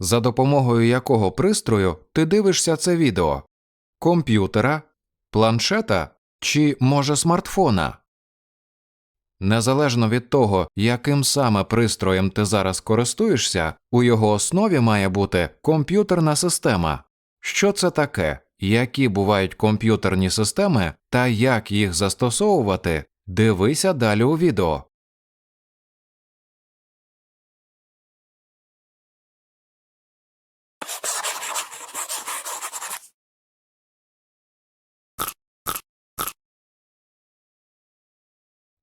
за допомогою якого пристрою ти дивишся це відео комп'ютера, планшета чи, може, смартфона. Незалежно від того, яким саме пристроєм ти зараз користуєшся, у його основі має бути комп'ютерна система. Що це таке, які бувають комп'ютерні системи та як їх застосовувати, дивися далі у відео.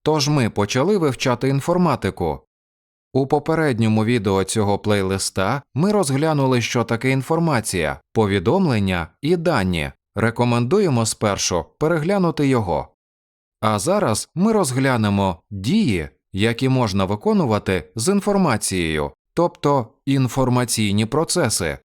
Тож ми почали вивчати інформатику. У попередньому відео цього плейлиста ми розглянули, що таке інформація, повідомлення і дані. Рекомендуємо спершу переглянути його. А зараз ми розглянемо дії, які можна виконувати з інформацією, тобто інформаційні процеси.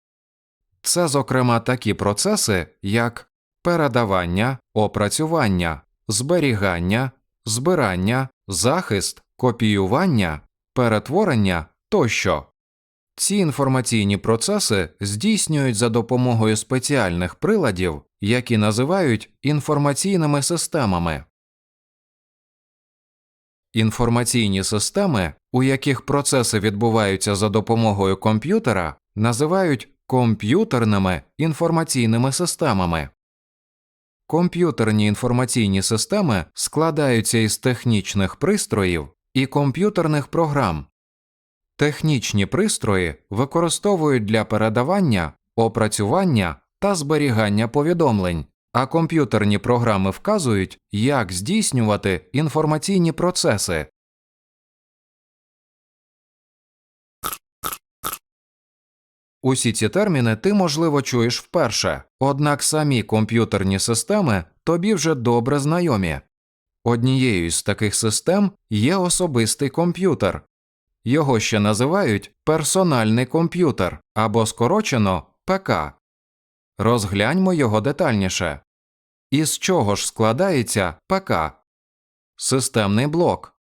Це, зокрема, такі процеси, як передавання, опрацювання, зберігання, збирання, захист, копіювання, перетворення тощо. Ці інформаційні процеси здійснюють за допомогою спеціальних приладів, які називають інформаційними системами. Інформаційні системи, у яких процеси відбуваються за допомогою комп'ютера, називають комп'ютерними інформаційними системами. Комп'ютерні інформаційні системи складаються із технічних пристроїв і комп'ютерних програм. Технічні пристрої використовують для передавання, опрацювання та зберігання повідомлень, а комп'ютерні програми вказують, як здійснювати інформаційні процеси. Усі ці терміни ти, можливо, чуєш вперше, однак самі комп'ютерні системи тобі вже добре знайомі. Однією з таких систем є особистий комп'ютер. Його ще називають персональний комп'ютер або скорочено ПК. Розгляньмо його детальніше. Із чого ж складається ПК? Системний блок.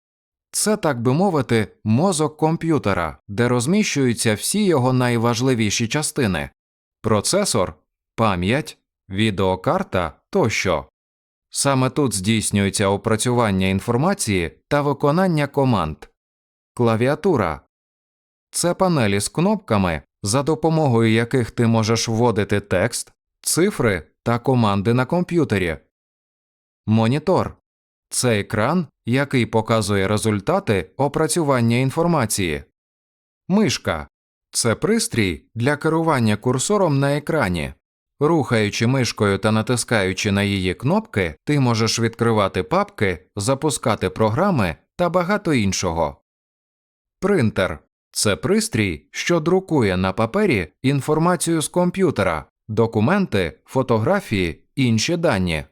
Це, так би мовити, мозок комп'ютера, де розміщуються всі його найважливіші частини процесор, пам'ять, відеокарта тощо. Саме тут здійснюється опрацювання інформації та виконання команд. Клавіатура це панелі з кнопками, за допомогою яких ти можеш вводити текст, цифри та команди на комп'ютері. Монітор це екран, який показує результати опрацювання інформації. Мишка це пристрій для керування курсором на екрані. Рухаючи мишкою та натискаючи на її кнопки, ти можеш відкривати папки, запускати програми та багато іншого. Принтер це пристрій, що друкує на папері інформацію з комп'ютера, документи, фотографії, інші дані.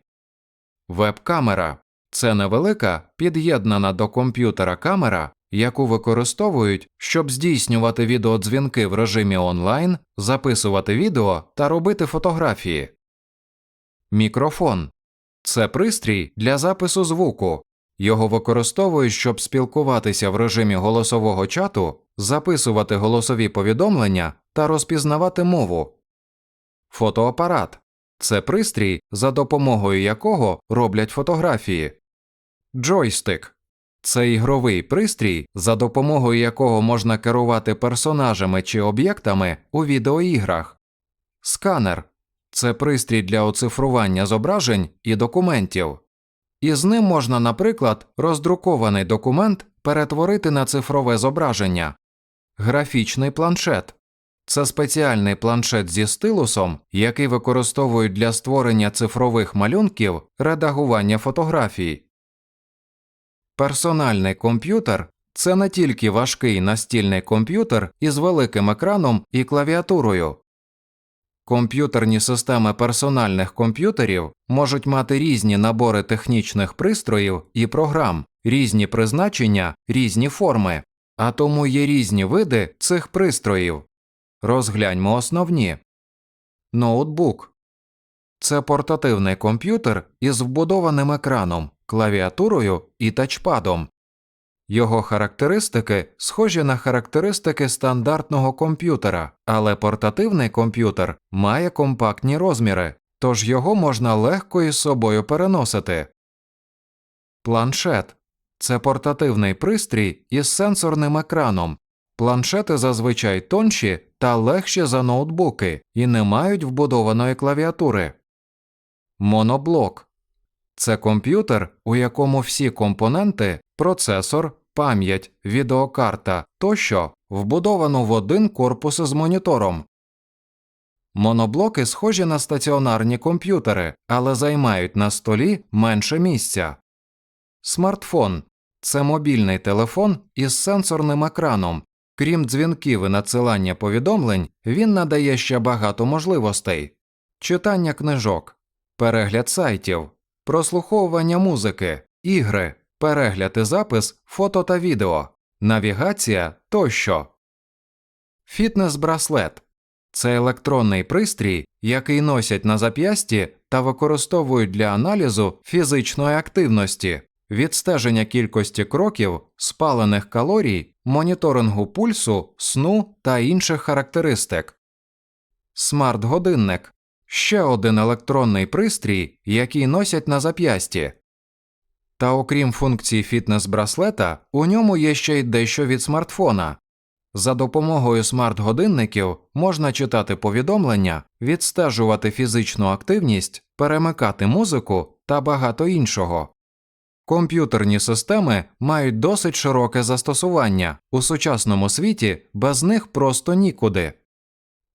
Веб-камера це невелика під'єднана до комп'ютера камера, яку використовують, щоб здійснювати відеодзвінки в режимі онлайн, записувати відео та робити фотографії. Мікрофон це пристрій для запису звуку. Його використовують, щоб спілкуватися в режимі голосового чату, записувати голосові повідомлення та розпізнавати мову. Фотоапарат це пристрій, за допомогою якого роблять фотографії. Джойстик це ігровий пристрій, за допомогою якого можна керувати персонажами чи об'єктами у відеоіграх. Сканер це пристрій для оцифрування зображень і документів. Із ним можна, наприклад, роздрукований документ перетворити на цифрове зображення. Графічний планшет це спеціальний планшет зі стилусом, який використовують для створення цифрових малюнків, редагування фотографій. Персональний комп'ютер це не тільки важкий настільний комп'ютер із великим екраном і клавіатурою. Комп'ютерні системи персональних комп'ютерів можуть мати різні набори технічних пристроїв і програм, різні призначення, різні форми, а тому є різні види цих пристроїв. Розгляньмо основні. Ноутбук це портативний комп'ютер із вбудованим екраном, клавіатурою і тачпадом. Його характеристики схожі на характеристики стандартного комп'ютера, але портативний комп'ютер має компактні розміри, тож його можна легко із собою переносити. Планшет це портативний пристрій із сенсорним екраном. Планшети зазвичай тонші та легші за ноутбуки і не мають вбудованої клавіатури. Моноблок це комп'ютер, у якому всі компоненти процесор, пам'ять, відеокарта тощо вбудовано в один корпус з монітором. Моноблоки схожі на стаціонарні комп'ютери, але займають на столі менше місця. Смартфон це мобільний телефон із сенсорним екраном. Крім дзвінків і надсилання повідомлень, він надає ще багато можливостей: читання книжок, перегляд сайтів, прослуховування музики, ігри, перегляд і запис фото та відео, навігація тощо. Фітнес-браслет це електронний пристрій, який носять на зап'ясті та використовують для аналізу фізичної активності, відстеження кількості кроків, спалених калорій, моніторингу пульсу, сну та інших характеристик. Смарт-годинник ще один електронний пристрій, який носять на зап'ясті. Та окрім функцій фітнес-браслета, у ньому є ще й дещо від смартфона. За допомогою смарт-годинників можна читати повідомлення, відстежувати фізичну активність, перемикати музику та багато іншого. Комп'ютерні системи мають досить широке застосування у сучасному світі без них просто нікуди.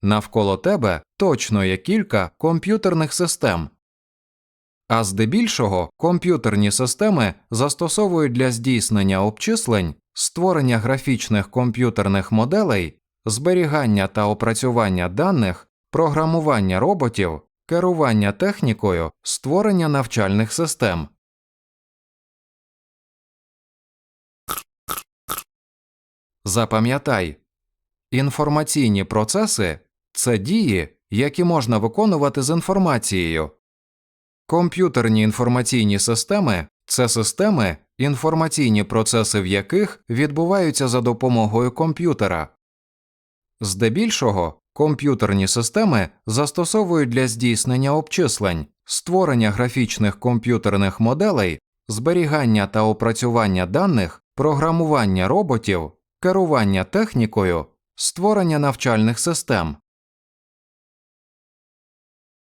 Навколо тебе точно є кілька комп'ютерних систем. А здебільшого комп'ютерні системи застосовують для здійснення обчислень, створення графічних комп'ютерних моделей, зберігання та опрацювання даних, програмування роботів, керування технікою, створення навчальних систем. Запам'ятай, інформаційні процеси це дії, які можна виконувати з інформацією. Комп'ютерні інформаційні системи це системи, інформаційні процеси в яких відбуваються за допомогою комп'ютера. Здебільшого комп'ютерні системи застосовують для здійснення обчислень, створення графічних комп'ютерних моделей, зберігання та опрацювання даних, програмування роботів, керування технікою, створення навчальних систем.